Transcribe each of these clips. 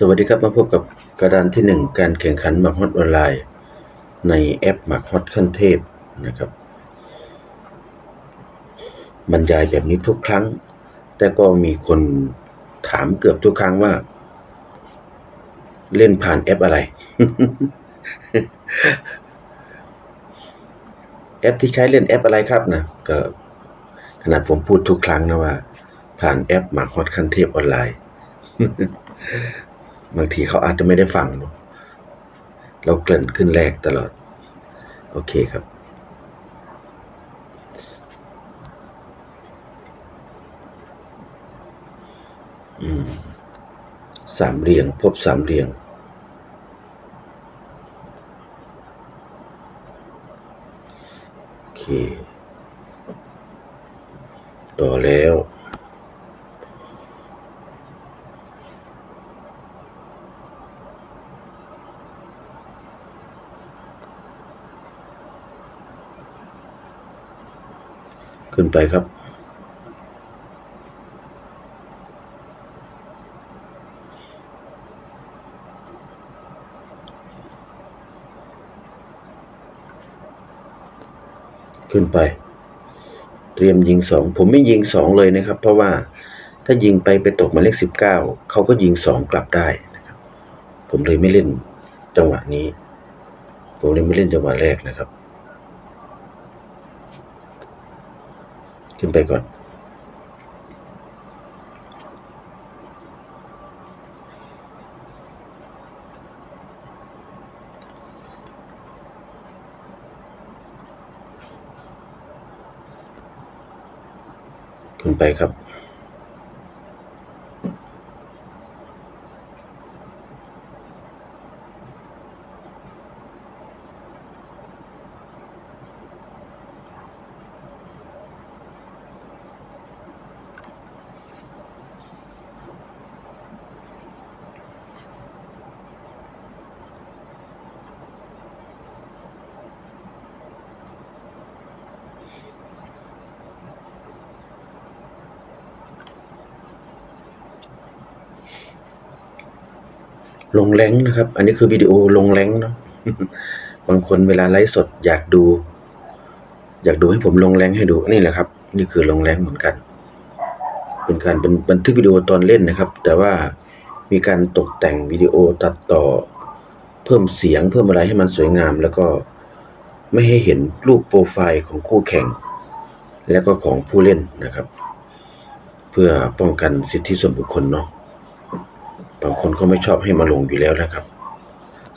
สวัสดีครับมาพบกับกระดานที่หนึ่งการแข่งขันหมากฮอตออนไลน์ ในแอปหมากฮอตขั้นเทพนะครับ บรรยายแบบนี้ทุกครั้ง แต่ก็มีคนถามเกือบทุกครั้งว่า เล่นผ่านแอปอะไร แอปที่ใช้เล่นแอปอะไรครับนะก็ขนาดผมพูดทุกครั้งนะว่า ผ่านแอปหมากฮอตขั้นเทพออนไลน์ บางทีเขาอาจจะไม่ได้ฟัง เราเกริ่นขึ้นแรกตลอด โอเคครับ อืม สามเหลี่ยง พบสามเหลี่ยงโอเค ต่อแล้ว ขึ้นไปครับ ขึ้นไป เตรียมยิงสองผมไม่ยิงสองเลยนะครับ เพราะว่าถ้ายิงไปไปตกหมายเลขสิบเก้าเขาก็ยิงสองกลับได้นะครับ ผมเลยไม่เล่นจังหวะนี้ ผมเลยไม่เล่นจังหวะแรกนะครับ ขึ้นไปก่อน ขึ้นไปครับ ลงแรงนะครับ อันนี้คือวิดีโอลงแรงเนาะบางคนเวลาไลฟ์สดอยากดู อยากดูให้ผมลงแรงให้ดูนี่แหละครับ นี่คือลงแรงเหมือนกัน เป็นการบันทึกวิดีโอตอนเล่นนะครับ แต่ว่ามีการตกแต่งวิดีโอตัดต่อ เพิ่มเสียงเพิ่มอะไรให้มันสวยงาม แล้วก็ไม่ให้เห็นรูปโปรไฟล์ของคู่แข่ง แล้วก็ของผู้เล่นนะครับ เพื่อป้องกันสิทธิส่วนบุคคลเนาะางคนก็ไม่ชอบให้มาลงอยู่แล้วนะครับ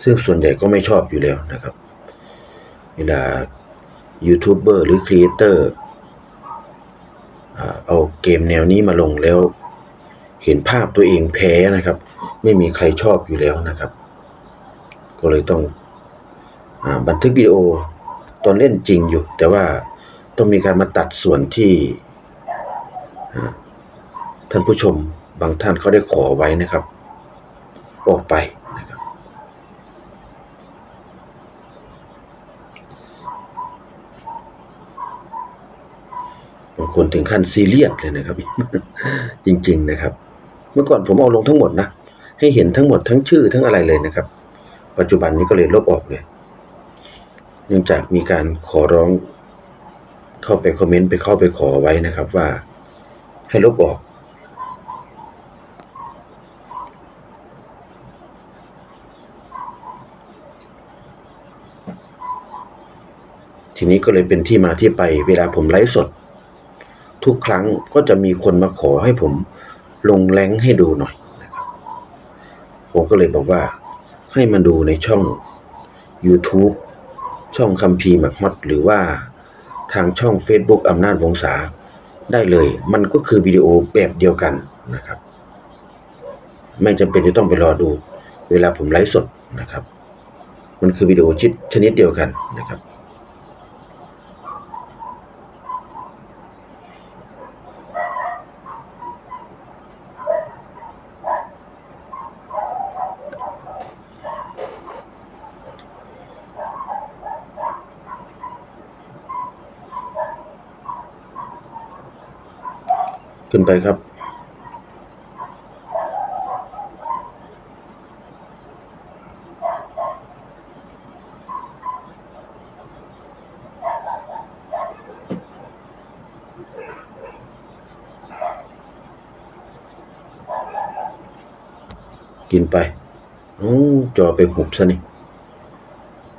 ซึ่งส่วนใหญ่ก็ไม่ชอบอยู่แล้วนะครับ เวลายูทูบเบอร์หรือครีเอเตอร์เอาเกมแนวนี้มาลงแล้ว เห็นภาพตัวเองแพ้นะครับ ไม่มีใครชอบอยู่แล้วนะครับ ก็เลยต้องอบันทึกวิดีโอตอนเล่นจริงอยู่ แต่ว่าต้องมีการมาตัดส่วนที่ท่านผู้ชมบางท่านเขาได้ขอไว้นะครับ ออกไปนะครับบางคนถึงขั้นซีเรียสเลยนะครับ จริง ๆนะครับ เมื่อก่อนผมเอาลงทั้งหมดนะ ให้เห็นทั้งหมดทั้งชื่อทั้งอะไรเลยนะครับ ปัจจุบันนี้ก็เลยลบออกเลยเนื่องจากมีการขอร้องเข้าไปคอมเมนต์ไปเข้าไปขอไว้นะครับว่าให้ลบออก ทีนี้ก็เลยเป็นที่มาที่ไปเวลาผมไลฟ์สด ทุกครั้งก็จะมีคนมาขอให้ผมลงแรงให้ดูหน่อยนะครับผมก็เลยบอกว่าให้มาดูในช่อง YouTube ช่องคัมภีร์หมักฮอตหรือว่าทางช่อง Facebook อำนาจวงศาได้เลย มันก็คือวิดีโอแบบเดียวกันนะครับ ไม่จำเป็นจะต้องไปรอดู เวลาผมไลฟ์สดนะครับ มันคือวิดีโอชิดชนิดเดียวกันนะครับ ขึ้นไปครับ กินไปอจอไปหุบซะนี่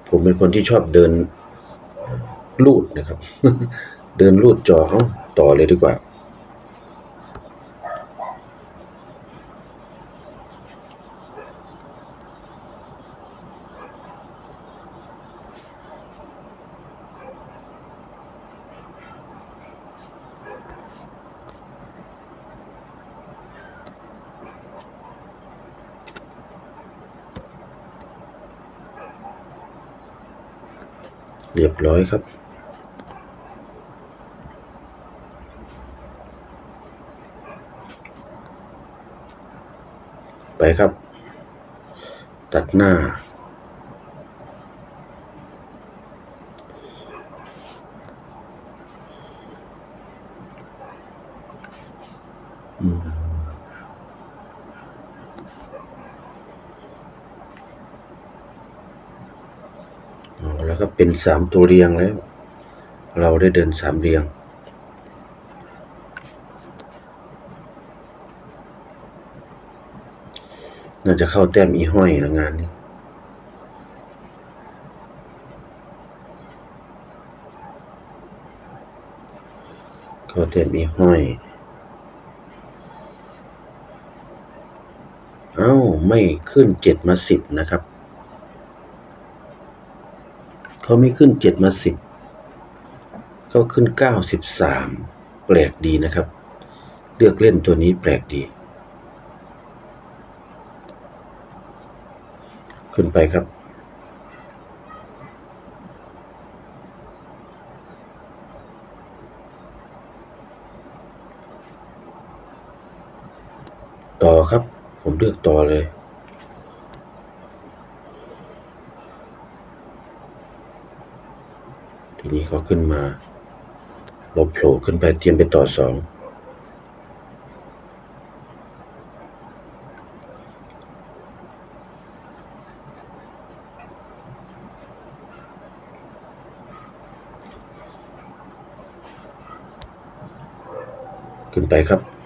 ผมเป็นคนที่ชอบเดินลูดนะครับ เดินลูดจอเขาต่อเลยดีกว่า เรียบร้อยครับไปครับ ตัดหน้า อืมเอาแล้วก็เป็ นสามตัวเรียงแล้ว เราได้เดินสามเรียง น่าจะเข้าแต้มอีห้อยนะงานนี้เข้าแต้มอีห้อยเอ้า ไม่ขึ้นเจ็ดมาสิบนะครับ เขาไม่ขึ้นเจ็ดมาสิบเขาขึ้นเก้าสิบสามแปลกดีนะครับ เลือกเล่นตัวนี้แปลกดี ขึ้นไปครับต่อครับ ผมเลือกต่อเลย นี้เขาขึ้นมาลบโผล่ขึ้นไปเตรียมไปต่อสองขึ้นไปครับ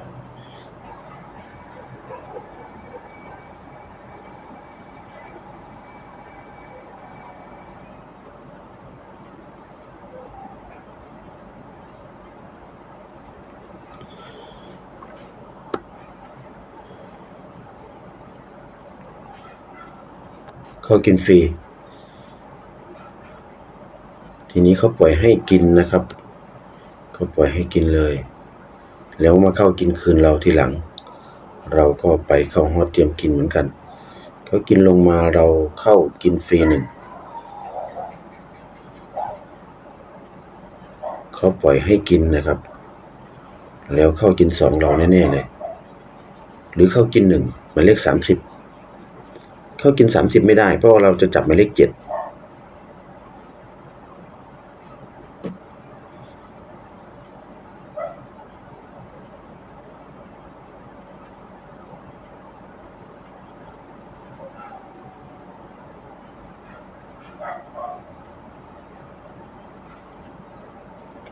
เขากินฟรี ทีนี้เขาปล่อยให้กินนะครับเขาปล่อยให้กินเลย แล้วมาเข้ากินคืนเราทีหลัง เราก็ไปเข้าฮอตเตรียมกินเหมือนกันเขากินลงมาเราเข้ากินฟรีหนึ่งเขาปล่อยให้กินนะครับ แล้วเข้ากินสองเราแน่ๆเลย หรือเข้ากินหนึ่งหมายเลขสามสิบ เขากินสามสิบไม่ได้ เพราะเราจะจับหมายเลขเจ็ด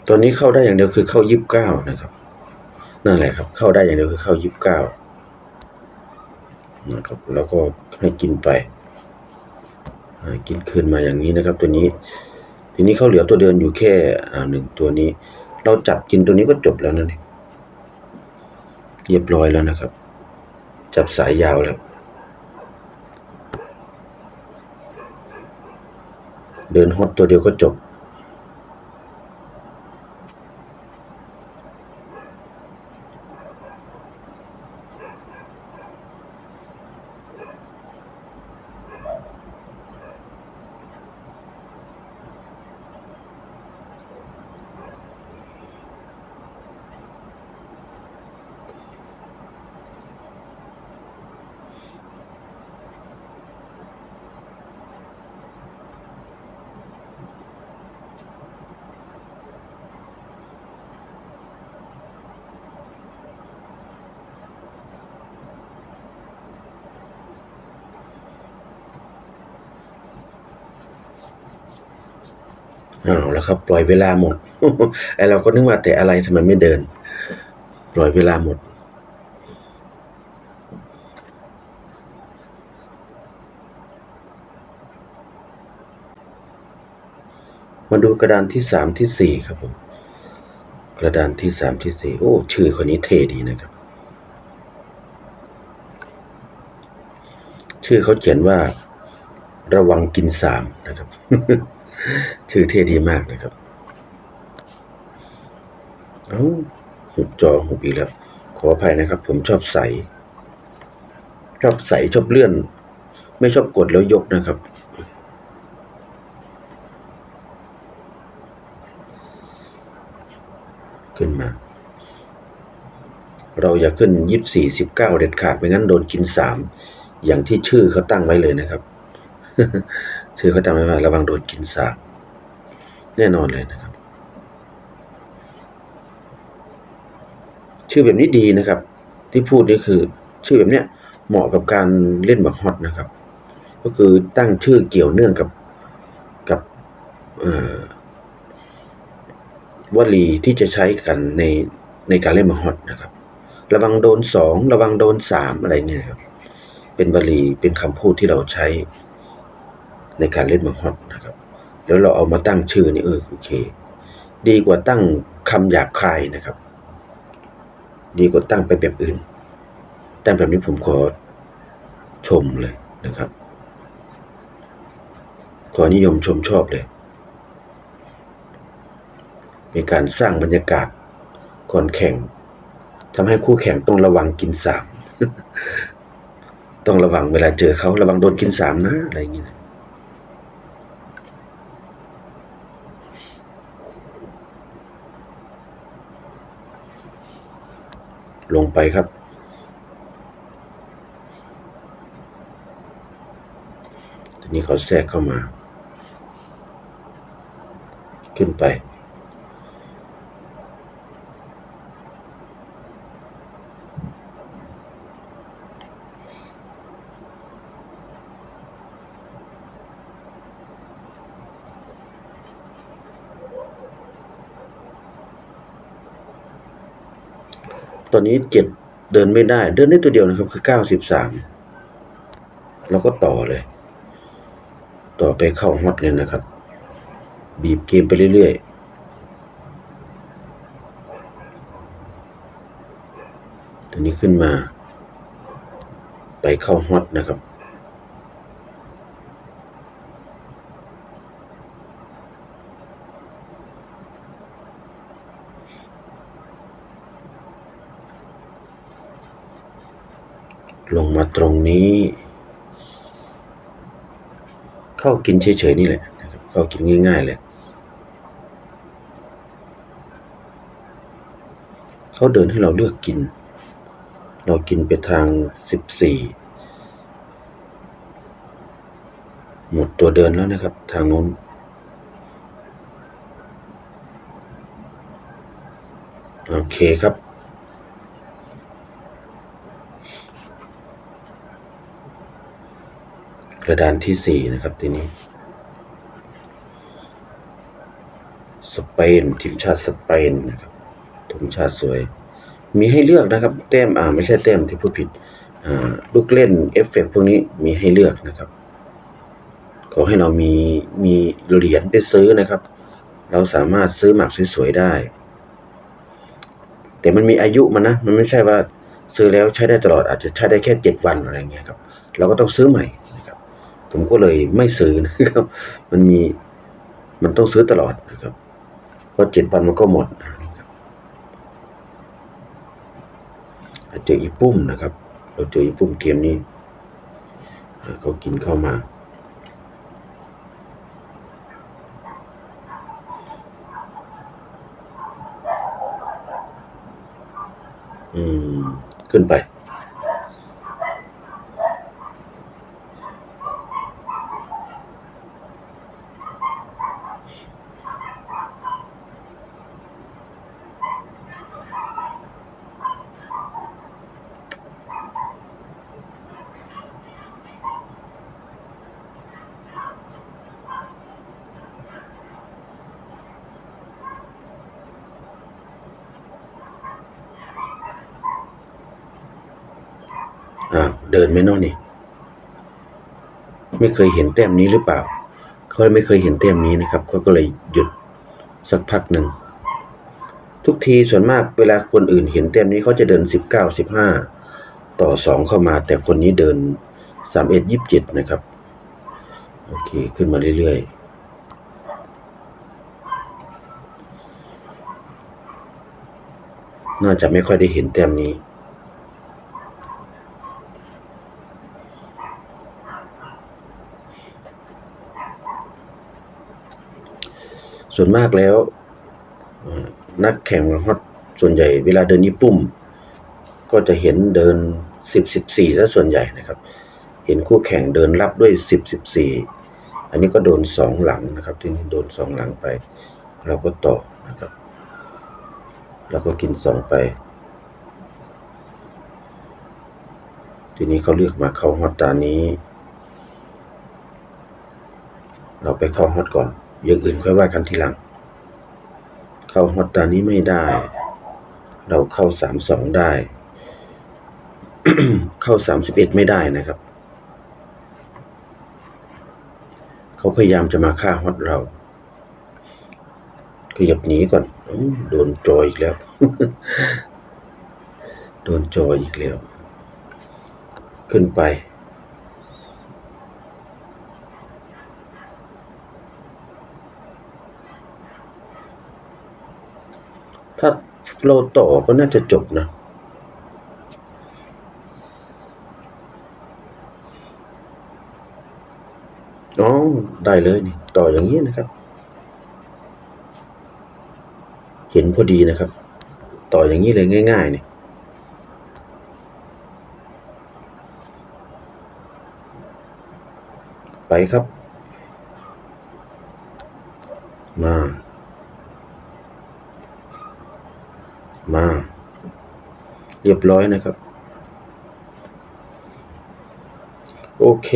ตอนนี้เข้าได้อย่างเดียวคือเข้ายี่สิบเก้านะครับ นั่นแหละครับ เข้าได้อย่างเดียวคือเข้ายี่สิบเก้า นะครับแล้วก็ให้กินไปกินคืนมาอย่างนี้นะครับ ตัวนี้ ทีนี้เขาเหลือตัวเดินอยู่แค่อ่าหนึ่งตัวนี้ เราจับกินตัวนี้ก็จบแล้วนั่นเองเรียบร้อยแล้วนะครับ จับสายยาวแล้ว เดินฮอตตัวเดียวก็จบ เอาแล้วครับ ปล่อยเวลาหมดไอเราก็นึกว่าแต่อะไรทำไมไม่เดิน ปล่อยเวลาหมด มาดูกระดานที่สามที่สี่ครับผมกระดานที่สามที่สี่โอ้ ชื่อคนนี้เท่ดีนะครับ ชื่อเขาเขียนว่า ระวังกินสามนะครับ ชื่อเท่ดีมากนะครับ เอ้าหุบจอหุบอีกแล้ว ขออภัยนะครับ ผมชอบใส ชอบใสชอบเลื่อน ไม่ชอบกดแล้วยกนะครับ ขึ้นมา เราอย่าขึ้นยี่สิบสี่สิบเก้าเด็ดขาดไม่งั้นโดนกินสามอย่างที่ชื่อเขาตั้งไว้เลยนะครับ ชื่อเขาตั้งไว้ว่า ระวังโดนกินสามแน่นอนเลยนะครับ ชื่อแบบนี้ดีนะครับ ที่พูดนี่คือ ชื่อแบบเนี้ยเหมาะกับการเล่นบักฮอตนะครับ ก็คือตั้งชื่อเกี่ยวเนื่องกับกับวลีที่จะใช้กันในในการเล่นบักฮอตนะครับ ระวังโดนสองระวังโดนสามอะไรเนี่ยครับเป็นวลีเป็นคำพูดที่เราใช้ ในการเล่นบักฮอตนะครับ แล้วเราเอามาตั้งชื่อนี่เออโอเค ดีกว่าตั้งคำหยาบคายนะครับ ดีกว่าตั้งไปแบบอื่น ตั้งแบบนี้ผมขอชมเลยนะครับ ขอนิยมชมชอบเลยเป็นการสร้างบรรยากาศก่อนแข่งทำให้คู่แข่งต้องระวังกินสามต้องระวังเวลาเจอเขาระวังโดนกินสามนะอะไรอย่างเงี้ย ลงไปครับ ทีนี้เขาแทรกเข้ามา ขึ้นไป ตอนนี้เจ็ดเดินไม่ได้ เดินได้ตัวเดียวนะครับ คือเก้าสิบสามเราก็ต่อเลย ต่อไปเข้าฮอตเลยนะครับ บีบเกมไปเรื่อยๆตัวนี้ขึ้นมา ไปเข้าฮอตนะครับ ลงมาตรงนี้ เข้ากินเฉยๆนี่แหละเข้ากินง่ายๆเลยเขาเดินให้เราเลือกกิน เรากินไปทางสิบสี่หมดตัวเดินแล้วนะครับ ทางนู้นโอเคครับ กระดานที่สี่นะครับทีนี้ สเปนทีมชาติสเปนนะครับทีมชาติสวย มีให้เลือกนะครับแต้มอ่าไม่ใช่แต้มที่พูดผิดอ่าลูกเล่นเอฟเฟกต์พวกนี้มีให้เลือกนะครับ ขอให้เรามีมีเหรียญไปซื้อนะครับ เราสามารถซื้อหมากสวยๆได้ แต่มันมีอายุมันนะ มันไม่ใช่ว่าซื้อแล้วใช้ได้ตลอดอาจจะใช้ได้แค่เจ็ดวันอะไรเงี้ยครับ เราก็ต้องซื้อใหม่นะ ผมก็เลยไม่ซื้อนะครับ มันมีมันต้องซื้อตลอดนะครับเพราะเจ็ดวันมันก็หมดนะครับเจออีปุ้มนะครับ เราเจออีปุ้มเกมนี้เขากินเข้ามาอืม ขึ้นไป เดินไหม่นอกนี่ ไม่เคยเห็นแต้มนี้หรือเปล่า เขาไม่เคยเห็นแต้มนี้นะครับเขาก็เลยหยุดสักพักหนึ่ง ทุกทีส่วนมากเวลาคนอื่นเห็นแต้มนี้เขาจะเดินสิบเก้าสิบห้าต่อสองเข้ามา แต่คนนี้เดินสามเอ็ดยี่สิบเจ็ดนะครับ โอเค ขึ้นมาเรื่อยๆน่าจะไม่ค่อยได้เห็นแต้มนี้ ส่วนมากแล้วนักแข่งฮอตส่วนใหญ่เวลาเดินญี่ปุ่ม ก็จะเห็นเดินสิบสิบสี่ซะส่วนใหญ่นะครับ เห็นคู่แข่งเดินรับด้วยสิบสิบสี่อันนี้ก็โดนสองหลังนะครับที่นี่โดนสองหลังไป เราก็ต่อนะครับเราก็กินสองไป ทีนี้เขาเลือกมาเข้าฮอตตานี้ เราไปเข้าฮอตก่อน อย่างอื่นค่อยว่ากันทีหลัง เข้าฮอตตานี้ไม่ได้ เราเข้าสามสองได้ เข้าสามสิบเอ็ดไม่ได้นะครับ เขาพยายามจะมาฆ่าฮอตเราขยับหนีก่อนโดนจอยอีกแล้ว โดนจอยอีกแล้ว ขึ้นไป ถ้าเราต่อก็น่าจะจบนะ อ๋อ ได้เลยนี่ ต่ออย่างนี้นะครับ เห็นพอดีนะครับ ต่ออย่างนี้เลยง่ายๆนี่ไปครับ มา มา เรียบร้อยนะครับ โอเค